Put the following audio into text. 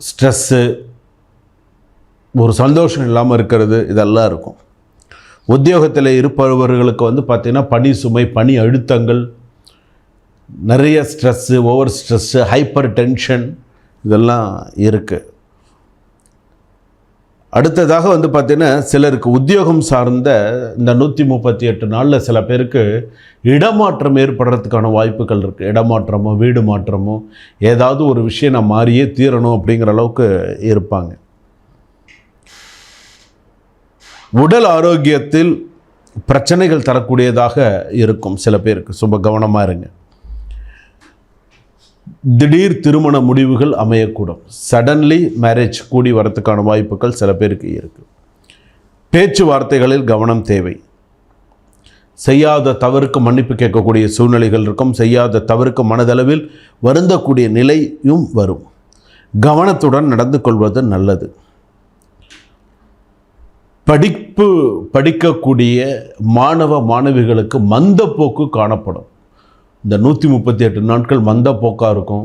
Stress ஒரு சந்தோஷம் இல்லாமல் இருக்கிறது இதெல்லாம் இருக்கும். உத்தியோகத்தில் இருப்பவர்களுக்கு வந்து பார்த்திங்கன்னா பணி சுமை பணி அழுத்தங்கள் நிறைய stress over stress hypertension இதெல்லாம் இருக்குது அடுத்ததாக வந்து பார்த்திங்கன்னா சிலருக்கு உத்தியோகம் சார்ந்த இந்த நூற்றி முப்பத்தி எட்டு நாளில் சில பேருக்கு இடமாற்றம் ஏற்படுறதுக்கான வாய்ப்புகள் இருக்குது இடமாற்றமோ வீடு மாற்றமோ ஏதாவது ஒரு விஷயம் நான் மாறியே தீரணும் அப்படிங்கிற அளவுக்கு இருப்பாங்க. உடல் ஆரோக்கியத்தில் பிரச்சனைகள் தரக்கூடியதாக இருக்கும் சில பேருக்கு. ரொம்ப கவனமாக இருங்க. திடீர் திருமண முடிவுகள் அமையக்கூடும். சடன்லி மேரேஜ் கூடி வரத்துக்கான வாய்ப்புகள் சில பேருக்கு இருக்குது பேச்சுவார்த்தைகளில் கவனம் தேவை. செய்யாத தவறுக்கு மன்னிப்பு கேட்கக்கூடிய சூழ்நிலைகள் இருக்கும். செய்யாத தவறுக்கு மனதளவில் வருந்தக்கூடிய நிலையும் வரும். கவனத்துடன் நடந்து கொள்வது நல்லது. படிப்பு படிக்கக்கூடிய மாணவ மாணவிகளுக்கு மந்தப்போக்கு காணப்படும். இந்த நூற்றி முப்பத்தி எட்டு நாட்கள் மந்த போக்காக இருக்கும்.